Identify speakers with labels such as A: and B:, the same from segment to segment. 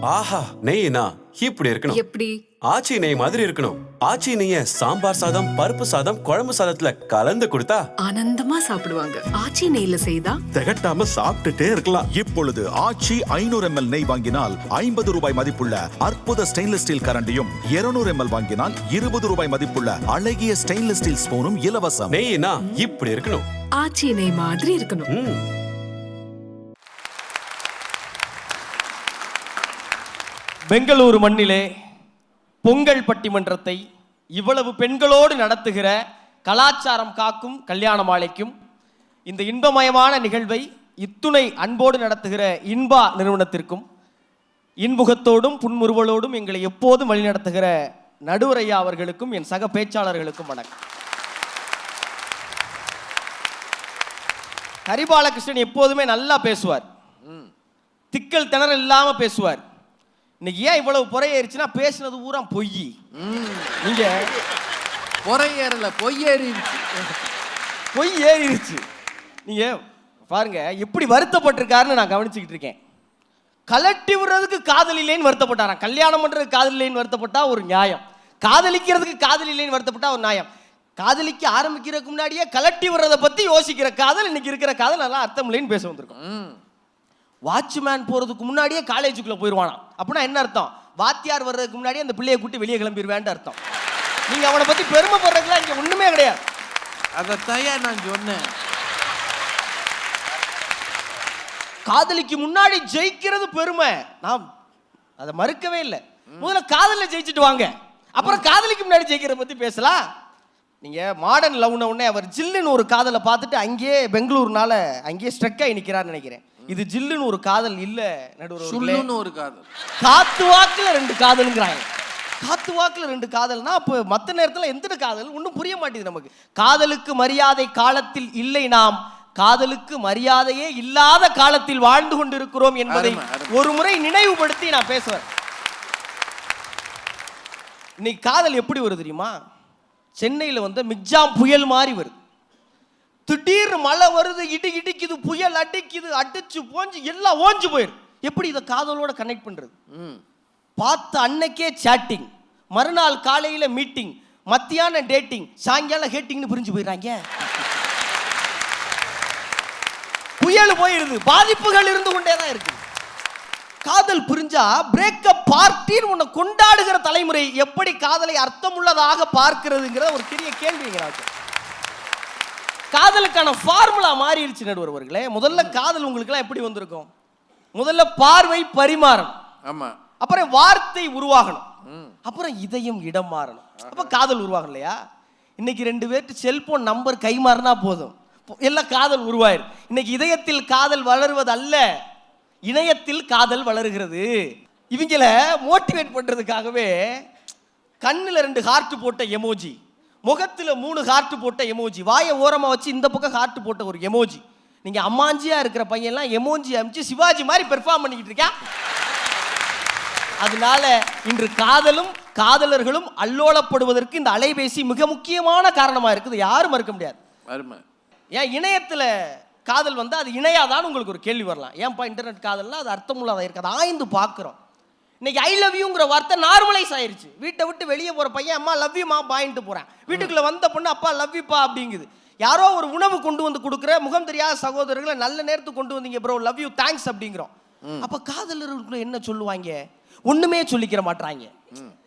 A: ஆஹா நெய்னா? இப்படி இருக்கணும்.
B: எப்படி?
A: ஆச்சி நெய் மாதிரி இருக்கணும். ஆச்சி நெய்ய சாம்பார் சாதம் பருப்பு சாதம் குழம்பு சாதத்துல கலந்து கொடுத்தா?
B: ஆனந்தமா சாப்பிடுவாங்க. ஆச்சி நெய்ல செய்தா?
C: திகட்டாம சாப்பிட்டுட்டே இருக்கலாம்.
D: இப்பொழுது ஆச்சி ஐநூறு எம்எல் நெய் வாங்கினால் ஐம்பது ரூபாய் மதிப்புள்ள அற்புத ஸ்டெயின்லெஸ் ஸ்டீல் கரண்டியும் 200 எம்எல் வாங்கினால் இருபது ரூபாய் மதிப்புள்ள அழகிய ஸ்டெயின்லெஸ் ஸ்டீல் ஸ்பூனும் இலவசம்.
A: நெய்னா? இப்படி இருக்கணும்.
B: ஆச்சி நெய் மாதிரி இருக்கணும்.
E: பெங்களூரு மண்ணிலே பொங்கல் பட்டிமன்றத்தை இவ்வளவு பெண்களோடு நடத்துகிற கலாச்சாரம் காக்கும் கல்யாண மாலைக்கும் இந்த இன்பமயமான நிகழ்வை இத்துணை அன்போடு நடத்துகிற இன்பா நிறுவனத்திற்கும் இன்முகத்தோடும் புன்முறுவலோடும் எங்களை எப்போதும் வழிநடத்துகிற நடுவரையா அவர்களுக்கும் என் சக பேச்சாளர்களுக்கும் வணக்கம். ஹரிபாலகிருஷ்ணன் எப்போதுமே நல்லா பேசுவார். திக்கல் திணறல் இல்லாமல் பேசுவார். இன்னைக்கு ஏன் இவ்வளவு புறையேறிச்சுன்னா பேசுனது பூரா பொய். நீங்க
F: பொறையேறல பொய்யேறிடுச்சு.
E: பொய் ஏறிடுச்சு நீங்க பாருங்க எப்படி வருத்தப்பட்டிருக்காருன்னு நான் கவனிச்சுக்கிட்டு இருக்கேன். கலட்டி விடுறதுக்கு காதல் இல்லைன்னு வருத்தப்பட்டாராம். கல்யாணம் பண்றதுக்கு காதல் இல்லைன்னு வருத்தப்பட்டா ஒரு நியாயம். காதலிக்கிறதுக்கு காதல் இல்லைன்னு வருத்தப்பட்டா ஒரு நியாயம். காதலிக்க ஆரம்பிக்கிறதுக்கு முன்னாடியே கலட்டி விடுறதை பத்தி யோசிக்கிற காதல் இன்னைக்கு இருக்கிற காதல் நல்லா அர்த்தம் இல்லைன்னு பேச வந்திருக்கோம். வாட்ச்மேன் போறதுக்கு முன்னாடியே காலேஜுக்குள்ள போயிடுவானாம் அப்படின்னா என்ன அர்த்தம்? வாத்தியார் வர்றதுக்கு முன்னாடியே அந்த பிள்ளையை கூட்டி வெளியே கிளம்பிடுவேன்ட்டு அர்த்தம். நீங்க அவனை பத்தி பெருமைப்படுறதுக்குலாம் இங்க ஒண்ணுமே கிடையாது.
F: அதைத்தாயா நான் சொன்னேன்.
E: காதலிக்கு முன்னாடி ஜெயிக்கிறது பெருமை. நான் அதை மறுக்கவே இல்லை. முதல்ல காதல்ல ஜெயிச்சுட்டு வாங்க. அப்புறம் காதலிக்கு முன்னாடி ஜெயிக்கிறத பத்தி பேசலாம். நீங்க மாடர்ன் லவ்ன உடனே அவர் ஜில்லுன்னு ஒரு காதலை பார்த்துட்டு அங்கேயே பெங்களூர்னால அங்கேயே ஸ்ட்ரக் ஆகி நிக்கிறான்னு நினைக்கிறேன். இது ஜில்லுன்னு ஒரு காதல் இல்ல நடுவர்
F: சுள்ளுன்னு ஒரு காதல்.
E: காத்து வாக்குல ரெண்டு காதலுங்கிறாங்க. காத்து வாக்குல ரெண்டு காதல்னா அப்போ மத்த நேரத்துல எந்த காதல்? ஒன்றும் புரிய மாட்டேங்குது நமக்கு. காதலுக்கு மரியாதை காலத்தில் இல்லை நாம். காதலுக்கு மரியாதையே இல்லாத காலத்தில் வாழ்ந்து கொண்டிருக்கிறோம் என்பதை. ஒரு முறை நினைவுபடுத்தி நான் பேசுவேன். இன்னைக்கு காதல் எப்படி வருது தெரியுமா? சென்னையில் வந்து மிக்ஜாம் புயல் மாதிரி வருது. திடீர்னு மழை வருது இடி இடிக்குது புயல் அடிக்குது அடிச்சு போஞ்சு எல்லாம் ஓஞ்சு போயிடும் எப்படி இதை காதலோட கனெக்ட் பண்றது?
F: ம்.
E: பார்த்த அன்னைக்கே சேட்டிங் மறுநாள் காலையில மீட்டிங் மத்தியானம் டேட்டிங் சாயங்காலம் ஹேட்டிங்னு பிரிஞ்சு போயிடுறாங்க. புயல் போயிருது பாதிப்புகள் இருந்து கொண்டே தான் இருக்கு. காதல் புரிஞ்சா பிரேக்கப் பார்ட்டின்னு உன்னை கொண்டாடுகிற தலைமுறை எப்படி காதலை அர்த்தமுள்ளதாக பார்க்கிறதுங்கிற ஒரு பெரிய கேள்விங்க நான் வைக்கிறேன். காதலுக்கான ஃபார்முலா மாறிடுச்சு நடுவர் அவர்களே முதல்ல காதல் உங்களுக்குலாம் எப்படி வந்திருக்கும்? முதல்ல பார்வை பரிமாறணும்
F: ஆமா.
E: அப்புறம் வார்த்தை உருவாகணும். அப்புறம் இதயம் இடம் மாறணும். அப்ப காதல் உருவாகணும் இல்லையா இன்னைக்கு ரெண்டு பேர்ட்டு செல்போன் நம்பர் கை மாறினா போதும். எல்லாம் காதல் உருவாயிரு. இன்னைக்கு இதயத்தில் காதல் வளருவது அல்ல இணையத்தில் காதல் வளருகிறது. இவங்கள மோட்டிவேட் பண்றதுக்காகவே கண்ணுல ரெண்டு ஹார்ட் போட்ட எமோஜி முகத்துல மூணு ஹார்ட் போட்ட எமோஜி வாயை ஓரமா வச்சு இந்த பக்கம் ஹார்ட் போட்ட ஒரு எமோஜி நீங்க அம்மாஞ்சியா இருக்கிற பையன்லாம் எமோஜி அமிச்சு சிவாஜி மாதிரி பெர்ஃபார்ம் பண்ணிக்கிட்டு இருக்கா அதனால இன்று காதலும் காதலர்களும் அல்லோலப்படுவதற்கு இந்த அலைபேசி மிக முக்கியமான காரணமா இருக்குது. யாரும் மறுக்க முடியாது. ஏன் இணையத்துல காதல் வந்து அது இணையாதான்னு உங்களுக்கு ஒரு கேள்வி வரலாம். ஏன்பா இன்டர்நெட் காதல்னா அது அர்த்தமுள்ளதா இருக்கு? அதை ஆய்ந்து பார்க்குறோம். இன்னைக்கு ஐ லவ் யூங்கிற வார்த்தை நார்மலைஸ் ஆயிருச்சு. வீட்டை விட்டு வெளியே போற பையன் அம்மா லவ் யூமா பாயின்ட்டு போறேன். வீட்டுக்குள்ள வந்த பொண்ணு அப்பா லவ் யூப்பா அப்படிங்குது. யாரோ ஒரு உணவு கொண்டு வந்து கொடுக்குற முகம் தெரியாத சகோதரர்களை நல்ல நேரத்துக்கு கொண்டு வந்தீங்க ப்ரோ லவ் யூ தேங்க்ஸ் அப்படிங்கிறோம். அப்ப காதலர்களுக்குள்ள என்ன சொல்லுவாங்க? ஒண்ணுமே சொல்லிக்கிற மாட்றாங்க.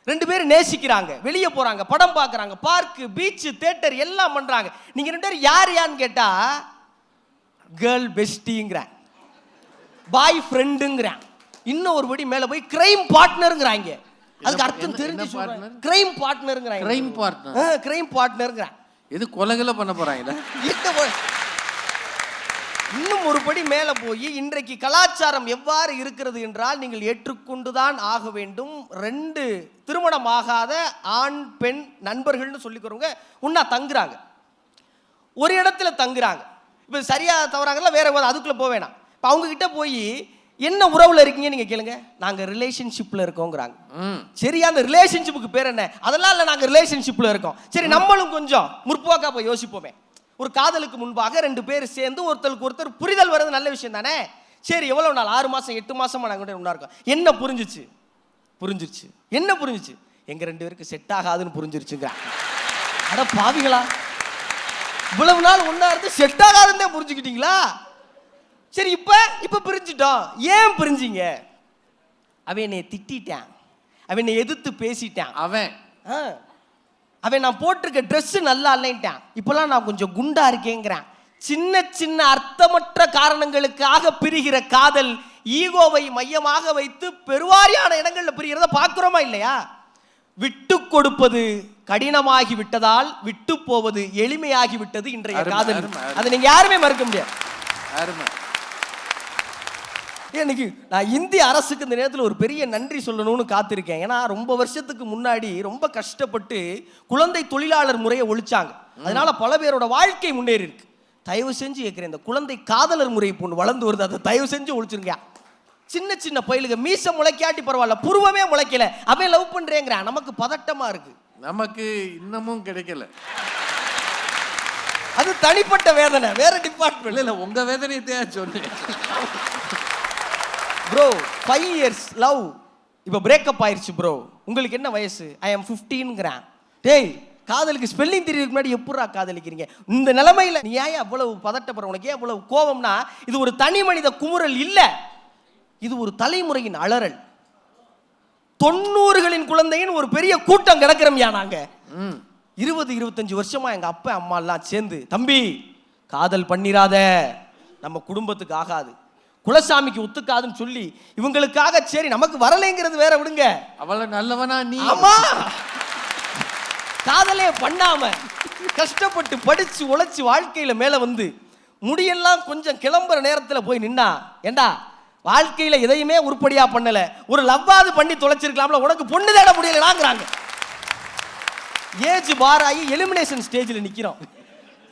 E: ரெண்டு பேரும் நேசிக்கிறாங்க வெளியே போறாங்க படம் பார்க்கறாங்க பார்க்கு பீச் தேட்டர் எல்லாம் பண்றாங்க. நீங்க ரெண்டு பேரும் யார் யான்னு கேட்டா கேர்ள் பெஸ்டிங்கிறான் பாய் ஃப்ரெண்டுங்கிறான் இன்னும் ஒரு படி மேல போய் கிரைம் பார்ட்னருங்கிறாங்க அதுக்கு அர்த்தம் தெரிஞ்சு? கிரைம் பார்ட்னருங்கிறாங்க
F: Crime partner?
E: கிரைம் பார்ட்னருங்கிறான்
F: இது கொலைகளை பண்ண
E: ஒ- இன்னும் ஒரு படி மேல போய் இன்றைக்கு கலாச்சாரம் எவ்வாறு இருக்கிறது என்றால் நீங்கள் ஏற்றுக்கொண்டுதான் ஆக வேண்டும். ரெண்டு திருமணம் ஆகாத ஆண் பெண் நண்பர்கள்னு சொல்லிக்கிறவங்க உன்னா தங்குறாங்க. ஒரு இடத்துல தங்குறாங்க. இப்போ சரியா தவறாங்கல்ல வேற அதுக்குள்ள போக வேணாம் இப்போ அவங்க கிட்ட போய் என்ன உறவுல இருக்கீங்க நீங்க கேளுங்க. நாங்க ரிலேஷன்ஷிப்ல இருக்கோங்கிறாங்க.
F: ம்.
E: சரி அந்த ரிலேஷன்ஷிப்புக்கு பேர் என்ன? அதெல்லாம் இல்லை நாங்கள் ரிலேஷன்ஷிப்பில் இருக்கோம். சரி நம்மளும் கொஞ்சம் முற்போக்கா போய் யோசிப்போமே. ஒரு காதலுக்கு முன்பாக ரெண்டு பேர் சேர்ந்து ஒருத்தருக்கு ஒருத்தர் புரிதல் வர்றது நல்ல விஷயம் தானே? சரி எவ்வளோ நாள்? ஆறு மாதம் எட்டு மாசமா நாங்கள் ஒன்றா இருக்கோம். என்ன புரிஞ்சிச்சு? புரிஞ்சிருச்சு. என்ன புரிஞ்சிச்சு? எங்க ரெண்டு பேருக்கு செட் ஆகாதுன்னு புரிஞ்சிருச்சுங்க அட பாவிகளா. இவ்வளவு நாள் ஒண்ணா இருந்து செட் ஆகாதுன்னு தான் புரிஞ்சுக்கிட்டீங்களா? சரி இப்ப இப்ப பிரிஞ்சிட்டோம். ஏன் பிரிஞ்சீங்க? அவன் என்னை திட்டிட்டான். அவன் என்னை எதிர்த்து பேசிட்டான்.
F: அவன்.
E: அவன் நான் போட்டிருக்க Dress நல்லா இல்லைன்ட்டான். இப்பெல்லாம் நான் கொஞ்சம் குண்டா இருக்கேங்கிறான். சின்ன சின்ன அர்த்தமற்ற காரணங்களுக்காக பிரிகிற காதல் ஈகோவை மையமாக வைத்து பெருவாரியான இடங்கள்ல பிரிகிறத பார்க்கிறோமா இல்லையா? விட்டு கொடுப்பது கடினமாகி விட்டதால் விட்டு போவது எளிமையாகி விட்டது இன்றைய காதல். அதை நீங்க யாருமே மறுக்க முடியாது. இன்னைக்கு நான் இந்திய அரசுக்கு இந்த நேரத்தில் ஒரு பெரிய நன்றி சொல்லணும்னு காத்திருக்கேன். ஏன்னா ரொம்ப வருஷத்துக்கு முன்னாடி ரொம்ப கஷ்டப்பட்டு குழந்தை தொழிலாளர் முறையை ஒழிச்சாங்க. அதனால பல பேரோட வாழ்க்கை முன்னேறி இருக்கு தயவு செஞ்சு கேட்குறேன் இந்த குழந்தை காதலர் முறை பொண்ணு வளர்ந்து வருது அதை தயவு செஞ்சு ஒழிச்சிருங்க. சின்ன சின்ன பயிலுக மீச முளைக்காட்டி பரவாயில்ல புருவமே முளைக்கல. அவன் லவ் பண்றேங்கிறான். நமக்கு பதட்டமா இருக்கு.
F: நமக்கு இன்னமும் கிடைக்கல.
E: அது தனிப்பட்ட வேதனை வேற டிபார்ட்மெண்ட்
F: இல்ல உங்க வேதனையை தான் சொன்னேன்.
E: ப்ரோ ஃபைவ் இயர்ஸ் லவ் இப்போ பிரேக்கப் ஆயிருச்சு ப்ரோ உங்களுக்கு என்ன வயசு? ஐ எம் ஃபிஃப்டீன்ங்கிறேன் டேய் காதலுக்கு ஸ்பெல்லிங் தெரியறதுக்கு முன்னாடி எப்படா காதலிக்கிறீங்க? இந்த நிலைமையில நீ ஏன் அவ்வளவு பதட்டப்படுற? உனக்கு ஏன் அவ்வளவு கோபம்னா இது ஒரு தனி மனித குமுறல் இல்ல. இது ஒரு தலைமுறையின் அலறல். தொண்ணூறுகளின் குழந்தையின் ஒரு பெரிய கூட்டம் கிடக்கிறோம்யா நாங்க.
F: ம்.
E: இருபது இருபத்தஞ்சு வருஷமா எங்க அப்பா அம்மா எல்லாம் சேர்ந்து தம்பி காதல் பண்ணிராத. நம்ம குடும்பத்துக்கு ஆகாது. குலசாமிக்கு ஒத்துக்காதுன்னு சொல்லி இவங்களுக்காக சரி நமக்கு வரலைங்கிறது வேற விடுங்க.
F: அவள நல்லவனா நீ?
E: ஆமா. காதலே பண்ணாம கஷ்டப்பட்டு படிச்சு உழைச்சு வாழ்க்கையில மேல வந்து முடியெல்லாம் கொஞ்சம் கிளம்புற நேரத்துல போய் நின்னா ஏண்டா வாழ்க்கையில எதையுமே உருப்படியா பண்ணல. ஒரு லவ்வாது பண்ணி தொலைச்சிருக்கலாம்ல உனக்கு பொண்ணு தேட முடியலடாங்கிறாங்க ஏஜ் பார் ஆகி எலிமினேஷன் ஸ்டேஜில் நிக்கிறோம்.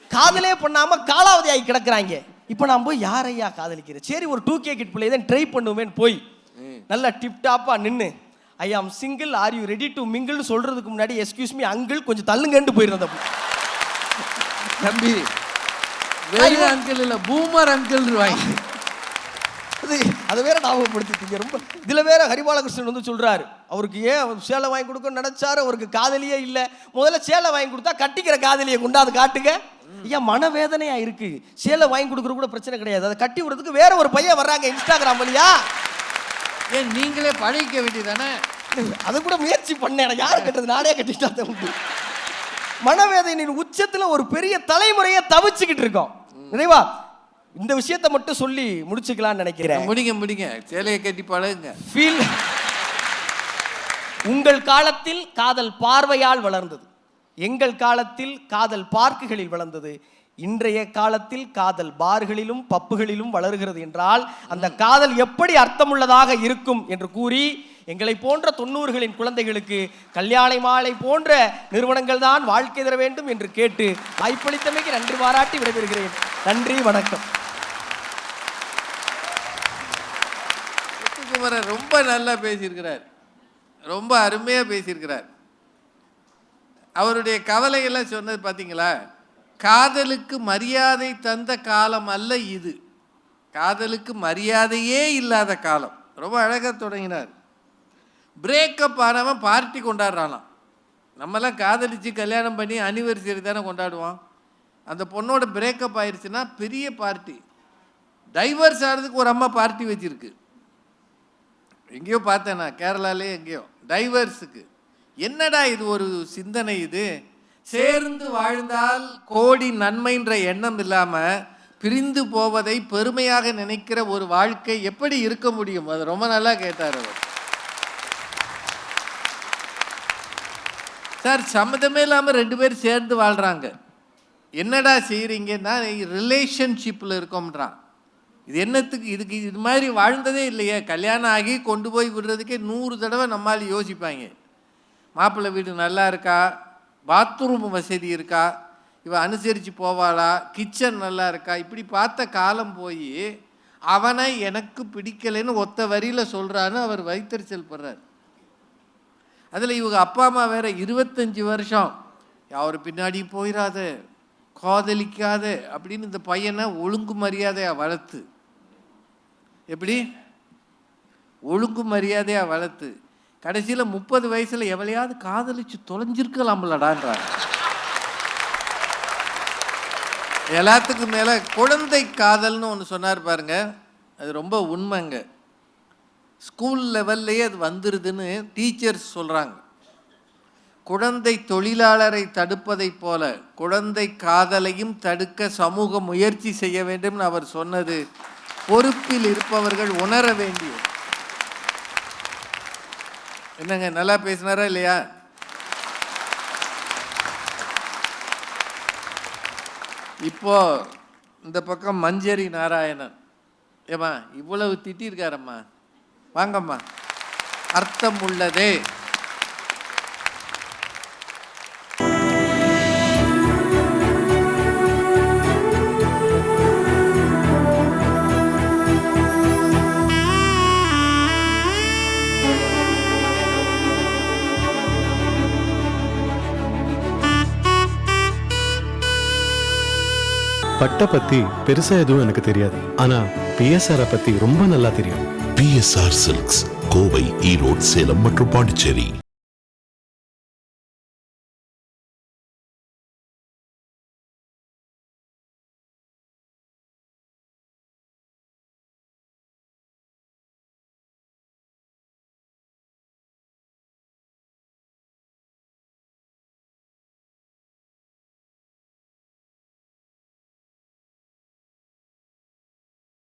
E: காதலே பண்ணாம காலாவதி ஆகி கிடக்குறாங்க. இப்போ நான் போய் யாரையா காதலிக்கிறேன்? சரி ஒரு டூ கே கிட் பிள்ளை தான் ட்ரை பண்ணுவேன்னு போய். நல்லா டிப் டாப்பா நின்று I am single are you ready to மிங்கிள்னு சொல்றதுக்கு முன்னாடி எஸ்கியூஸ் மீ அங்கிள் கொஞ்சம் தள்ளுங்கன்னு போயிருந்தேன்
F: தம்பி வேறு அங்கிள் இல்ல பூமர் அங்கிள் வாங்கி
E: அது அதை வேற ஞாபகப்படுத்திட்டீங்க ரொம்ப இதுல வேற ஹரிபாலகிருஷ்ணன் வந்து சொல்றாரு. அவருக்கு ஏன் அவர் சேலை வாங்கி கொடுக்கணும்னு நினைச்சாரு? அவருக்கு காதலியே இல்ல. முதல்ல சேலை வாங்கி கொடுத்தா கட்டிக்கிற காதலியை கொண்டாந்து காட்டுங்க. ஐயா மனவேதனையா இருக்கு. சேலை வாங்கி கொடுக்கறது கூட பிரச்சனை கிடையாது. அதை கட்டி விடுறதுக்கு வேற ஒரு பையன் வர்றாங்க இன்ஸ்டாகிராம் வழியா.
F: ஏன் நீங்களே பழகிக்க வேண்டியதானே?
E: அதை கூட முயற்சி பண்ணேன். யார் கட்டுறது? நானே கட்டிட்டா உண்டு. மனவேதனையின் உச்சத்துல ஒரு பெரிய தலைமுறையை தவிச்சுக்கிட்டு இருக்கோம். நிறைவா இந்த விஷயத்தை மட்டும் சொல்லி முடிச்சுக்கலாம்னு நினைக்கிறேன்.
F: முடிங்க முடிங்க. சேலையை கட்டி பழகுங்க.
E: ஃபீல் உங்கள் காலத்தில் காதல் பார்வையால் வளர்ந்தது. எங்கள் காலத்தில் காதல் பார்க்குகளில் வளர்ந்தது. இன்றைய காலத்தில் காதல் பார்களிலும் பப்புகளிலும் வளர்கிறது என்றால் அந்த காதல் எப்படி அர்த்தமுள்ளதாக இருக்கும் என்று கூறி எங்களை போன்ற தொண்ணூறுகளின் குழந்தைகளுக்கு கல்யாண மாலை போன்ற நிறுவனங்கள் தான் வாழ்க்கை தர வேண்டும் என்று கேட்டு வாய்ப்பளித்தமைக்கு நன்றி பாராட்டி விடைபெறுகிறேன். நன்றி வணக்கம்.
F: முத்துக்குமரன் ரொம்ப நல்லா பேசியிருக்கிறார். ரொம்ப அருமையாக பேசியிருக்கிறார். அவருடைய கவலையெல்லாம் சொன்னது பார்த்தீங்களா காதலுக்கு மரியாதை தந்த காலம் அல்ல இது. காதலுக்கு மரியாதையே இல்லாத காலம். ரொம்ப அழகாக தொடங்கினார். பிரேக்கப் ஆனவன் பார்ட்டி கொண்டாடுறானாம். நம்மலாம் காதலிச்சு கல்யாணம் பண்ணி அனிவர்சரி தானே கொண்டாடுவோம். அந்த பொண்ணோட பிரேக்கப் ஆயிடுச்சுன்னா பெரிய பார்ட்டி டைவர்ஸ் ஆகிறதுக்கு ஒரு அம்மா பார்ட்டி வச்சிருக்கு. எங்கேயோ பார்த்தேன் நான் கேரளாலே எங்கேயோ. டைவர்ஸுக்கு என்னடா இது ஒரு சிந்தனை இது? சேர்ந்து வாழ்ந்தால் கோடி நன்மைன்ற எண்ணம் இல்லாமல் பிரிந்து போவதை பெருமையாக நினைக்கிற ஒரு வாழ்க்கை எப்படி இருக்க முடியும்? அது ரொம்ப நல்லா கேட்டார் அவர். சார் சம்மதமே இல்லாமல் ரெண்டு பேரும் சேர்ந்து வாழ்கிறாங்க என்னடா செய்கிறீங்கன்னா ரிலேஷன்ஷிப்பில் இருக்கோம்ன்றான். இது என்னத்துக்கு இதுக்கு இது மாதிரி வாழ்ந்ததே இல்லையே. கல்யாணம் ஆகி கொண்டு போய் விடுறதுக்கே நூறு தடவை நம்மால் யோசிப்பாங்க. மாப்பிள்ளை வீடு நல்லா இருக்கா? பாத்ரூம் வசதி இருக்கா? இவ அனுசரித்து போவாளா? கிச்சன் நல்லா இருக்கா? இப்படி பார்த்த காலம் போய் அவனை எனக்கு பிடிக்கலைன்னு ஒத்த வரியில் சொல்கிறான்னு அவர் வைத்தறிச்சல் படுறார். அதில் இவங்க அப்பா அம்மா வேற இருபத்தஞ்சி வருஷம். அவர் பின்னாடி போயிடாத காதலிக்காத அப்படின்னு இந்த பையனை ஒழுங்கு மரியாதையாக வளர்த்து. எப்படி? ஒழுங்கு மரியாதையாக வளர்த்து கடைசியில் முப்பது வயசில் எவளையாவது காதலிச்சு தொலைஞ்சிருக்கலாம்லடான்றாங்க. எல்லாத்துக்கும் மேலே குழந்தை காதல்னு ஒன்று சொன்னார் பாருங்க அது ரொம்ப உண்மைங்க. ஸ்கூல் லெவல்லையே அது வந்துடுதுன்னு டீச்சர்ஸ் சொல்கிறாங்க குழந்தை தொழிலாளரை தடுப்பதைப் போல குழந்தை காதலையும் தடுக்க சமூக முயற்சி செய்ய வேண்டும்னு அவர் சொன்னது பொறுப்பில் இருப்பவர்கள் உணர வேண்டியது. என்னங்க நல்லா பேசினாரா இல்லையா? இப்போ இந்த பக்கம் மஞ்சரி நாராயணன். ஏம்மா இவ்வளவு திட்டிருக்காரம்மா. வாங்கம்மா. அர்த்தம் உள்ளதே.
C: பட்டை பத்தி பெருசா எதுவும் எனக்கு தெரியாது. ஆனா பிஎஸ்ஆர் பத்தி ரொம்ப நல்லா தெரியும்.
G: பிஎஸ்ஆர் சில்க்ஸ் கோவை ஈரோடு சேலம் மற்றும் பாண்டிச்சேரி.